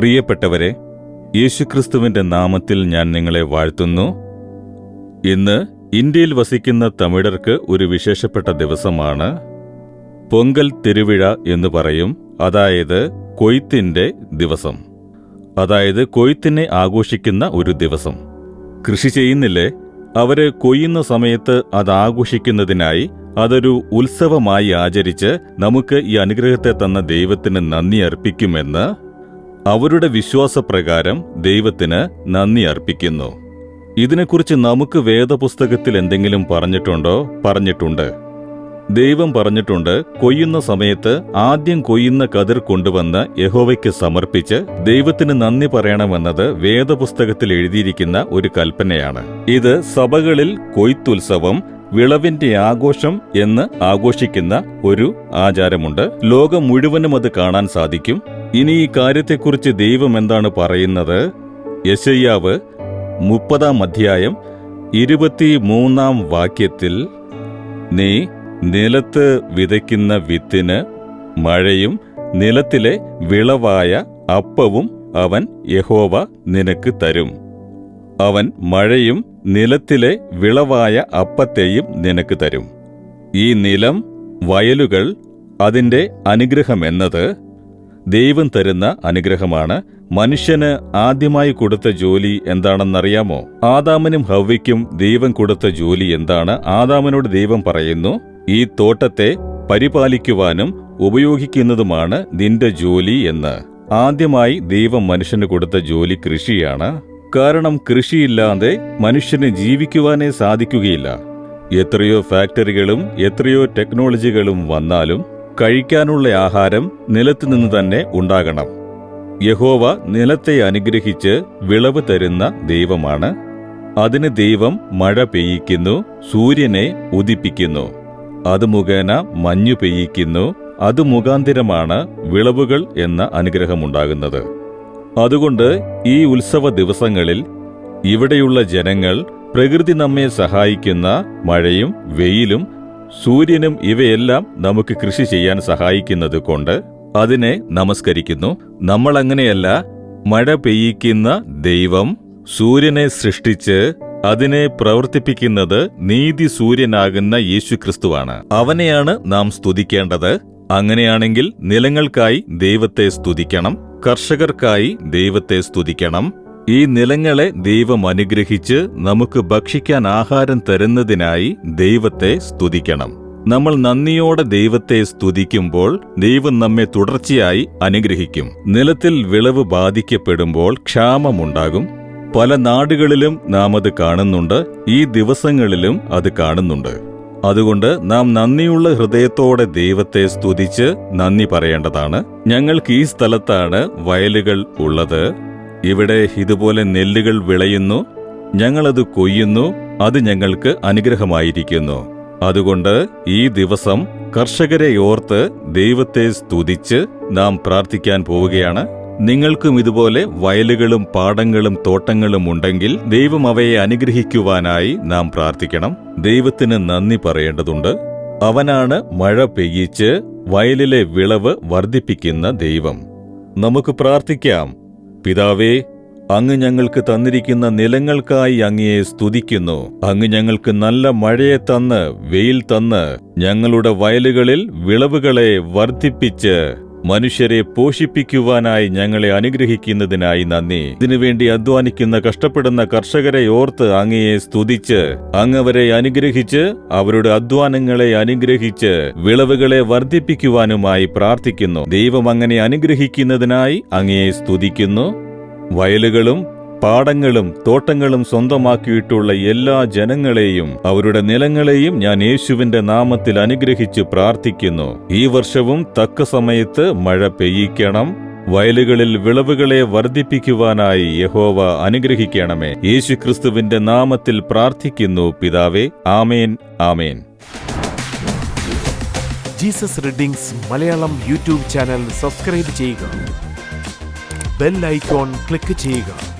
പ്രിയപ്പെട്ടവരെ യേശുക്രിസ്തുവിന്റെ നാമത്തിൽ ഞാൻ നിങ്ങളെ വാഴ്ത്തുന്നു. ഇന്ന് ഇന്ത്യയിൽ വസിക്കുന്ന തമിഴർക്ക് ഒരു വിശേഷപ്പെട്ട ദിവസമാണ്. പൊങ്കൽ തിരുവിഴ എന്ന് പറയും. അതായത് കൊയ്ത്തിന്റെ ദിവസം. അതായത് കൊയ്ത്തിനെ ആഘോഷിക്കുന്ന ഒരു ദിവസം. കൃഷി ചെയ്യുന്നില്ലേ? അവർ കൊയ്യുന്ന സമയത്ത് അത് ആഘോഷിക്കുന്നതിനായി അതൊരു ഉത്സവമായി ആചരിച്ച് നമുക്ക് ഈ അനുഗ്രഹത്തെ തന്ന ദൈവത്തിന് നന്ദി അർപ്പിക്കുമെന്ന് അവരുടെ വിശ്വാസപ്രകാരം ദൈവത്തിന് നന്ദി അർപ്പിക്കുന്നു. ഇതിനെക്കുറിച്ച് നമുക്ക് വേദപുസ്തകത്തിൽ എന്തെങ്കിലും പറഞ്ഞിട്ടുണ്ടോ? പറഞ്ഞിട്ടുണ്ട്. ദൈവം പറഞ്ഞിട്ടുണ്ട് കൊയ്യുന്ന സമയത്ത് ആദ്യം കൊയ്യുന്ന കതിർ കൊണ്ടുവന്ന് യഹോവയ്ക്ക് സമർപ്പിച്ച് ദൈവത്തിന് നന്ദി പറയണമെന്നത് വേദപുസ്തകത്തിൽ എഴുതിയിരിക്കുന്ന ഒരു കൽപ്പനയാണ്. ഇത് സഭകളിൽ കൊയ്ത്തുത്സവം വിളവിന്റെ ആഘോഷം എന്ന് ആഘോഷിക്കുന്ന ഒരു ആചാരമുണ്ട്. ലോകം മുഴുവനും അത് കാണാൻ സാധിക്കും. ഇനി ഈ കാര്യത്തെക്കുറിച്ച് ദൈവം എന്താണ് പറയുന്നത്? യശയ്യാവ് മുപ്പതാം അധ്യായം ഇരുപത്തി മൂന്നാം വാക്യത്തിൽ നീ നിലത്ത് വിതയ്ക്കുന്ന വിത്തിന് മഴയും നിലത്തിലെ വിളവായ അപ്പവും അവൻ യഹോവ നിനക്ക് തരും. അവൻ മഴയും നിലത്തിലെ വിളവായ അപ്പത്തെയും നിനക്ക് തരും. ഈ നിലം വയലുകൾ അതിന്റെ അനുഗ്രഹമെന്നത് ദൈവം തരുന്ന അനുഗ്രഹമാണ് മനുഷ്യന് ആദ്യമായി കൊടുത്ത ജോലി എന്താണെന്നറിയാമോ? ആദാമനും ഹവ്വയ്ക്കും ദൈവം കൊടുത്ത ജോലി എന്താണ്? ആദാമനോട് ദൈവം പറയുന്നു ഈ തോട്ടത്തെ പരിപാലിക്കുവാനും ഉപയോഗിക്കുന്നതുമാണ് നിന്റെ ജോലി എന്ന്. ആദ്യമായി ദൈവം മനുഷ്യന് കൊടുത്ത ജോലി കൃഷിയാണ്. കാരണം കൃഷിയില്ലാതെ മനുഷ്യന് ജീവിക്കുവാനേ സാധിക്കുകയില്ല. എത്രയോ ഫാക്ടറികളും എത്രയോ ടെക്നോളജികളും വന്നാലും കഴിക്കാനുള്ള ആഹാരം നിലത്തു നിന്ന് തന്നെ ഉണ്ടാകണം. യഹോവ നിലത്തെ അനുഗ്രഹിച്ച് വിളവ് തരുന്ന ദൈവമാണ്. അതിന് ദൈവം മഴ പെയ്യിക്കുന്നു സൂര്യനെ ഉദിപ്പിക്കുന്നു. അത് മുഖേന മഞ്ഞു പെയ്യിക്കുന്നു അത് മുഖാന്തിരമാണ് വിളവുകൾ എന്ന അനുഗ്രഹമുണ്ടാകുന്നത്. അതുകൊണ്ട് ഈ ഉത്സവ ദിവസങ്ങളിൽ ഇവിടെയുള്ള ജനങ്ങൾ പ്രകൃതി നമ്മെ സഹായിക്കുന്ന മഴയും വെയിലും സൂര്യനും ഇവയെല്ലാം നമുക്ക് കൃഷി ചെയ്യാൻ സഹായിക്കുന്നത് കൊണ്ട് അതിനെ നമസ്കരിക്കുന്നു. നമ്മൾ അങ്ങനെയല്ല മഴ പെയ്യിക്കുന്ന ദൈവം സൂര്യനെ സൃഷ്ടിച്ച് അതിനെ പ്രവർത്തിപ്പിക്കുന്നത് നീതി സൂര്യനാകുന്ന യേശുക്രിസ്തുവാണ്. അവനെയാണ് നാം സ്തുതിക്കേണ്ടത്. അങ്ങനെയാണെങ്കിൽ നിലങ്ങൾക്കായി ദൈവത്തെ സ്തുതിക്കണം. കർഷകർക്കായി ദൈവത്തെ സ്തുതിക്കണം. ഈ നിലങ്ങളെ ദൈവം അനുഗ്രഹിച്ച് നമുക്ക് ഭക്ഷിക്കാൻ ആഹാരം തരുന്നതിനായി ദൈവത്തെ സ്തുതിക്കണം. നമ്മൾ നന്ദിയോടെ ദൈവത്തെ സ്തുതിക്കുമ്പോൾ ദൈവം നമ്മെ തുടർച്ചയായി അനുഗ്രഹിക്കും. നിലത്തിൽ വിളവ് ബാധിക്കപ്പെടുമ്പോൾ ക്ഷാമമുണ്ടാകും. പല നാടുകളിലും നാം അത് കാണുന്നുണ്ട്. ഈ ദിവസങ്ങളിലും അത് കാണുന്നുണ്ട്. അതുകൊണ്ട് നാം നന്ദിയുള്ള ഹൃദയത്തോടെ ദൈവത്തെ സ്തുതിച്ച് നന്ദി പറയേണ്ടതാണ്. ഞങ്ങൾക്ക് ഈ സ്ഥലത്താണ് വയലുകൾ ഉള്ളത്. ഇവിടെ ഇതുപോലെ നെല്ലുകൾ വിളയുന്നു ഞങ്ങളത് കൊയ്യുന്നു അത് ഞങ്ങൾക്ക് അനുഗ്രഹമായിരിക്കുന്നു. അതുകൊണ്ട് ഈ ദിവസം കർഷകരെ ഓർത്ത് ദൈവത്തെ സ്തുതിച്ച് നാം പ്രാർത്ഥിക്കാൻ പോവുകയാണ്. നിങ്ങൾക്കും ഇതുപോലെ വയലുകളും പാടങ്ങളും തോട്ടങ്ങളും ഉണ്ടെങ്കിൽ ദൈവം അവയെ അനുഗ്രഹിക്കുവാനായി നാം പ്രാർത്ഥിക്കണം. ദൈവത്തിന് നന്ദി പറയേണ്ടതുണ്ട്. അവനാണ് മഴ പെയ്യിച്ച് വയലിലെ വിളവ് വർദ്ധിപ്പിക്കുന്ന ദൈവം. നമുക്ക് പ്രാർത്ഥിക്കാം. പിതാവേ അങ്ങ് ഞങ്ങൾക്ക് തന്നിരിക്കുന്ന നിലങ്ങൾക്കായി അങ്ങയെ സ്തുതിക്കുന്നു. അങ്ങ് ഞങ്ങൾക്ക് നല്ല മഴയെ തന്ന് വെയിൽ തന്ന് ഞങ്ങളുടെ വയലുകളിൽ വിളവുകളെ വർദ്ധിപ്പിച്ച് മനുഷ്യരെ പോഷിപ്പിക്കുവാനായി ഞങ്ങളെ അനുഗ്രഹിക്കുന്നതിനായി നന്ദി. ഇതിനുവേണ്ടി അധ്വാനിക്കുന്ന കഷ്ടപ്പെടുന്ന കർഷകരെ ഓർത്ത് അങ്ങയെ സ്തുതിച്ച് അങ്ങവരെ അനുഗ്രഹിച്ച് അവരുടെ അധ്വാനങ്ങളെ അനുഗ്രഹിച്ച് വിളവുകളെ വർദ്ധിപ്പിക്കുവാനുമായി പ്രാർത്ഥിക്കുന്നു. ദൈവം അങ്ങനെ അനുഗ്രഹിക്കുന്നതിനായി അങ്ങയെ സ്തുതിക്കുന്നു. വയലുകളും പാടങ്ങളും തോട്ടങ്ങളും സ്വന്തമാക്കിയിട്ടുള്ള എല്ലാ ജനങ്ങളെയും അവരുടെ നിലങ്ങളെയും ഞാൻ യേശുവിന്റെ നാമത്തിൽ അനുഗ്രഹിച്ച് പ്രാർത്ഥിക്കുന്നു. ഈ വർഷവും തക്ക സമയത്ത് മഴ പെയ്യിക്കണം. വയലുകളിൽ വിളവുകളെ വർദ്ധിപ്പിക്കുവാനായി യഹോവ അനുഗ്രഹിക്കണമേ. യേശുക്രിസ്തുവിന്റെ നാമത്തിൽ പ്രാർത്ഥിക്കുന്നു പിതാവേ. Amen. Amen. Jesus readings Malayalam YouTube channel subscribe ചെയ്യുക. ബെൽ ഐക്കോൺ ക്ലിക്ക് ചെയ്യുക.